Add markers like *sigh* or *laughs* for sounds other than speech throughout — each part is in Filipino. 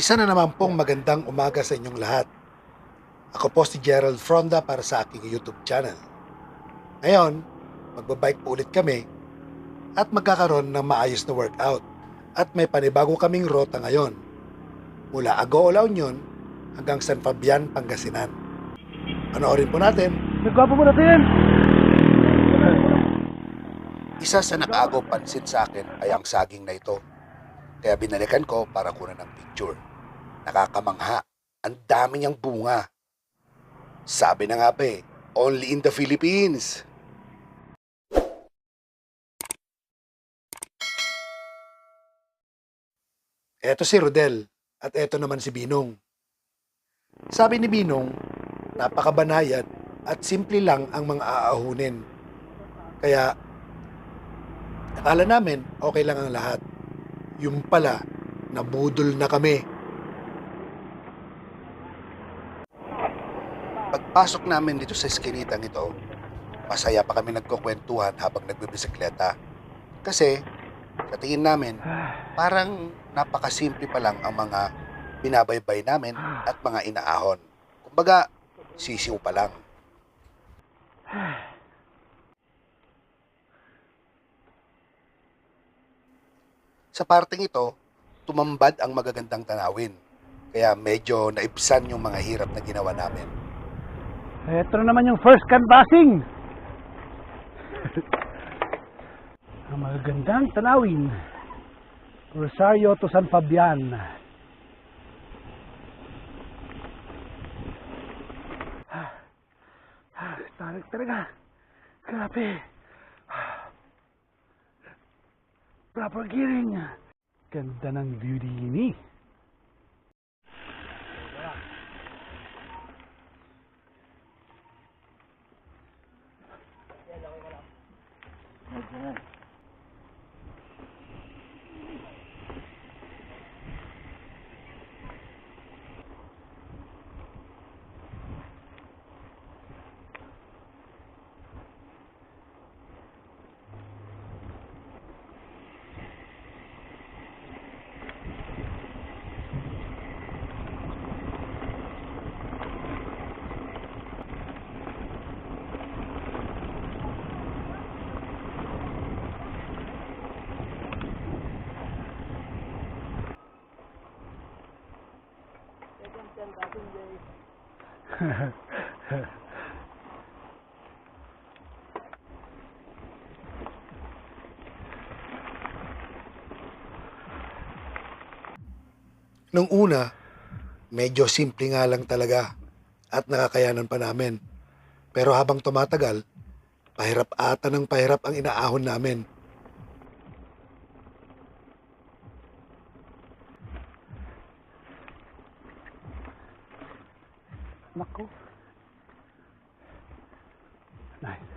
Isa na naman pong magandang umaga sa inyong lahat. Ako po si Gerald Fronda para sa aking YouTube channel. Ngayon, magbabike po ulit kami at magkakaroon ng maayos na workout. At may panibago kaming rota ngayon. Mula Agoo La Union hanggang San Fabian, Pangasinan. Panoorin po natin. Nagwapo mo natin! Isa sa nakaagaw pansin sa akin ay ang saging na ito. Kaya binalikan ko para kunan ng picture. Nakakamangha. Ang dami niyang bunga. Sabi na nga pa eh, only in the Philippines. Eto si Rodel at eto naman si Binong. Sabi ni Binong, napakabanayad at simple lang ang mga aahunin. Kaya Akala namin okay lang ang lahat. Yung pala, nabudol na kami. Pagpasok namin dito sa skinitang ito, masaya pa kami nagkukwentuhan habang nagbibisikleta. Kasi, sa tingin namin, parang napakasimple pa lang ang mga binabaybay namin at mga inaahon. Kumbaga, sisiw pa lang. Sa parteng ito, tumambad ang magagandang tanawin. Kaya medyo naibsan yung mga hirap na ginawa namin. Ito na naman yung first canvassing! Ang magagandang tanawin. Rosario to San Fabian. Ah, ah, tarik talaga. Grabe. Ah. Proper gearing. Ganda ng view din Nung una, medyo simple nga lang talaga at nakakayanan pa namin. Pero habang tumatagal, pahirap ata ng pahirap ang inaahon namin. Nako. Nice.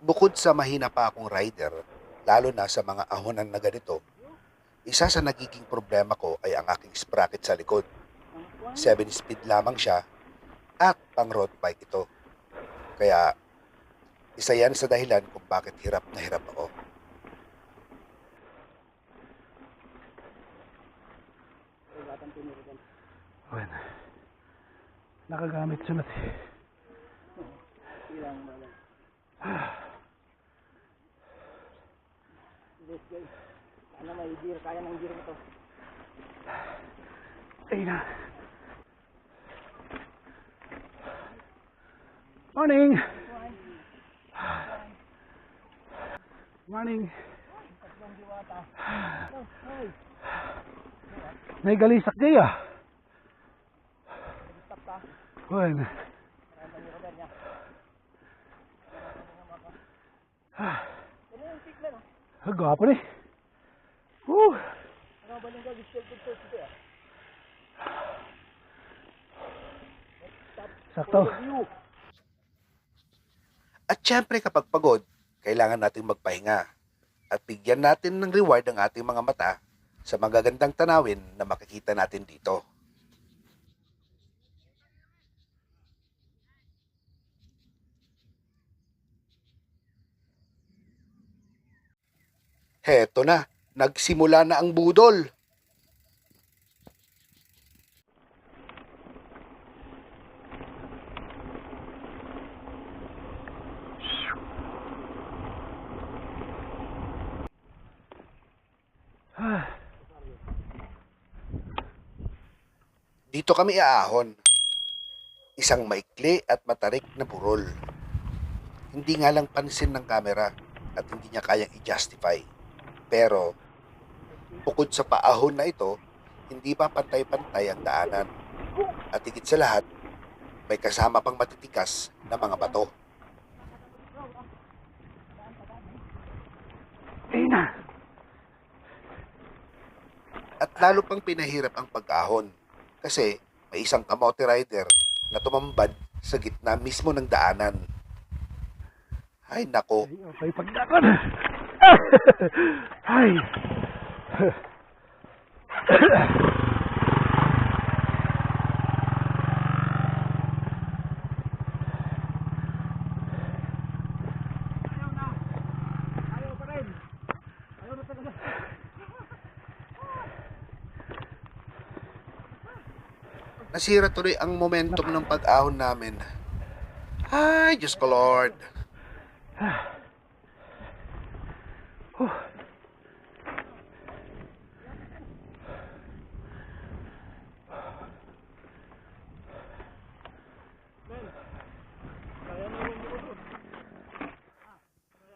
Bukod sa mahina pa akong rider, lalo na sa mga ahonan na ganito, isa sa nagiging problema ko ay ang aking sprocket sa likod. 7 speed lamang siya at pang road bike ito. Kaya isa yan sa dahilan kung bakit hirap na hirap ako. Bueno. Nakagamit siya na si. Sana may gear, kaya ng gear mo to. Ayun na. Morning! Morning! May galisak kayo ah. Bueno. Ah. Ang gwapo ni. Woo! Sakto. At syempre kapag pagod, kailangan nating magpahinga at bigyan natin ng reward ang ating mga mata sa magagandang tanawin na makikita natin dito. Heto na, Nagsimula na ang budol. Dito kami aahon. Isang maikli at matarik na burol. Hindi nga lang pansin ng kamera at hindi niya kayang i-justify. Pero, bukod sa paahon na ito, hindi pa pantay-pantay ang daanan. At higit sa lahat, may kasama pang matitikas na mga bato. Tina! At lalo pang pinahirap ang pag-ahon kasi may isang kamote rider na tumambad sa gitna mismo ng daanan. Ay nako, Ay, okay, pagdakon! Ay! nasira tuloy ang momentum ng pag-ahon namin. Ay, Diyos ko Lord.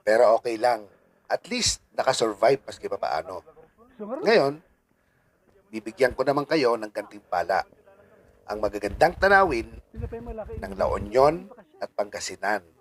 Pero okay lang. At least nakasurvive maski pa paano. Ngayon, bibigyan ko naman kayo ng gantimpala. Ang magagandang tanawin ng La Union at Pangasinan.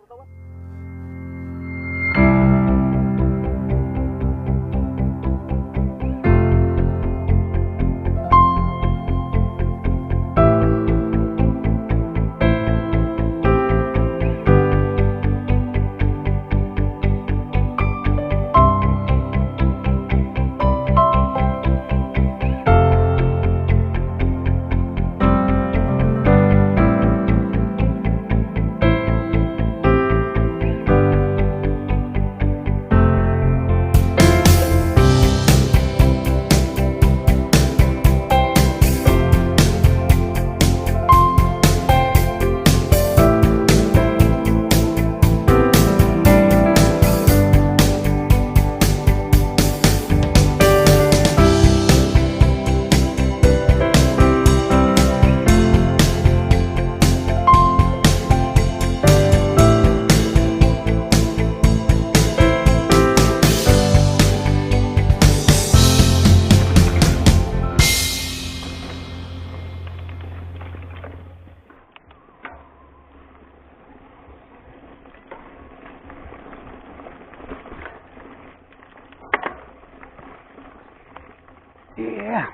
Yeah!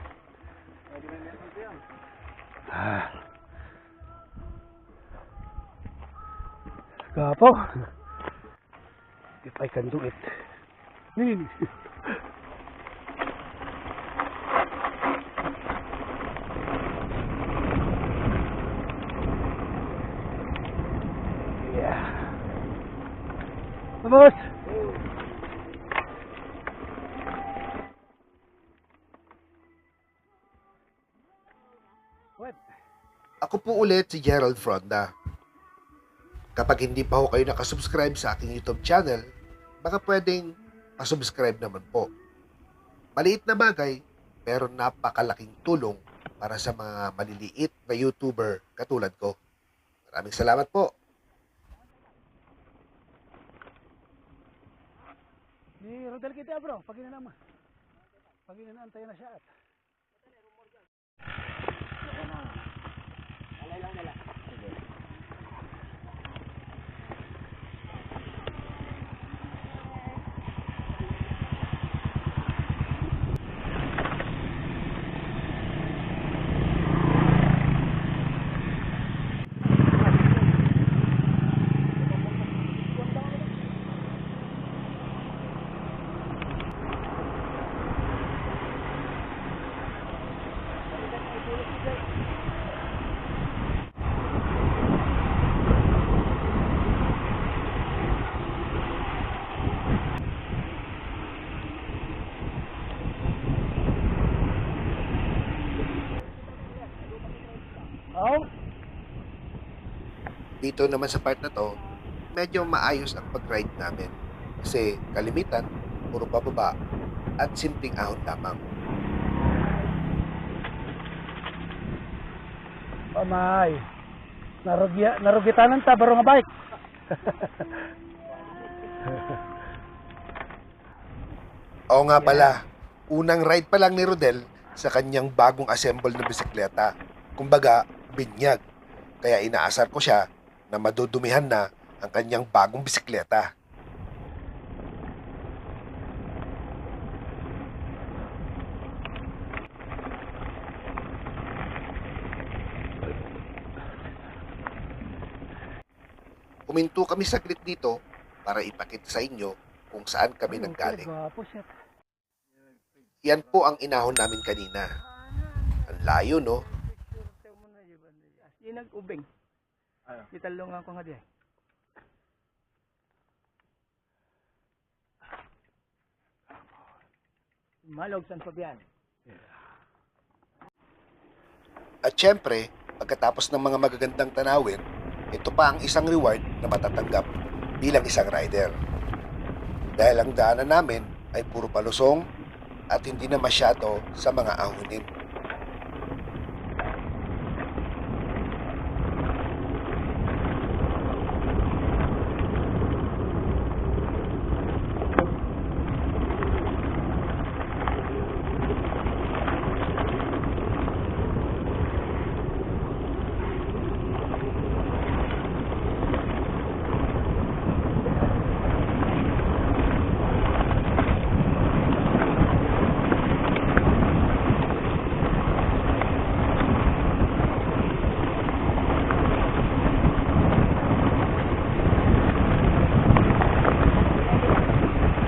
Ah. Gapo. If I can do it. Nini. Yeah. Vamos. Ako po ulit si Gerald Fronda. Kapag hindi pa ho kayo nakasubscribe sa aking YouTube channel, baka pwedeng pasubscribe naman po. Maliit na bagay, pero napakalaking tulong para sa mga maliliit na YouTuber katulad ko. Maraming salamat po. Ni Rodel kita bro, pag ina naman. Pag ina antay na siya at. Alay lang Dito naman sa part na to, medyo maayos ang pag-ride namin. Kasi kalimitan, puro pababa at simpleng ahon lamang. Pamay. Narugya, narugitanan ta baro nga bike. *laughs* Oo nga pala, unang ride pa lang ni Rodel sa kanyang bagong assemble na bisikleta. Kumbaga, binyag. Kaya inaasar ko siya na madudumihan na ang kanyang bagong bisikleta. Uminto kami saglit dito para ipakita sa inyo kung saan kami nanggaling. Yan po ang inahon namin kanina. Ang layo, no? Yung nag-ubing. Italungan ko nga diyan. Malog San Fabian. At syempre, pagkatapos ng mga magagandang tanawin, ito pa ang isang reward na matatanggap bilang isang rider. Dahil ang daanan namin ay puro palusong at hindi na masyado sa mga ahunin.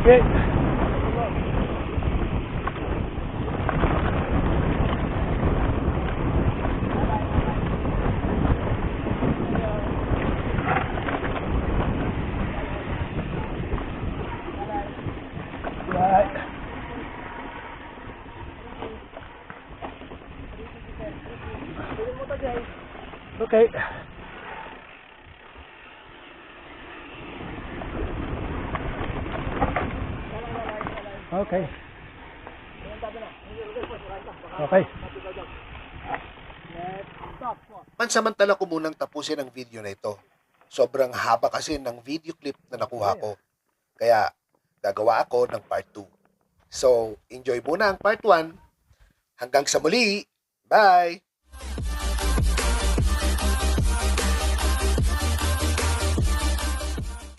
Okay. Right. Okay. Okay. Okay. Pansamantala ko munang tapusin ang video na ito. Sobrang haba kasi ng video clip na nakuha ko. Kaya gagawa ako ng part 2. So, enjoy muna ang part 1. Hanggang sa muli. Bye!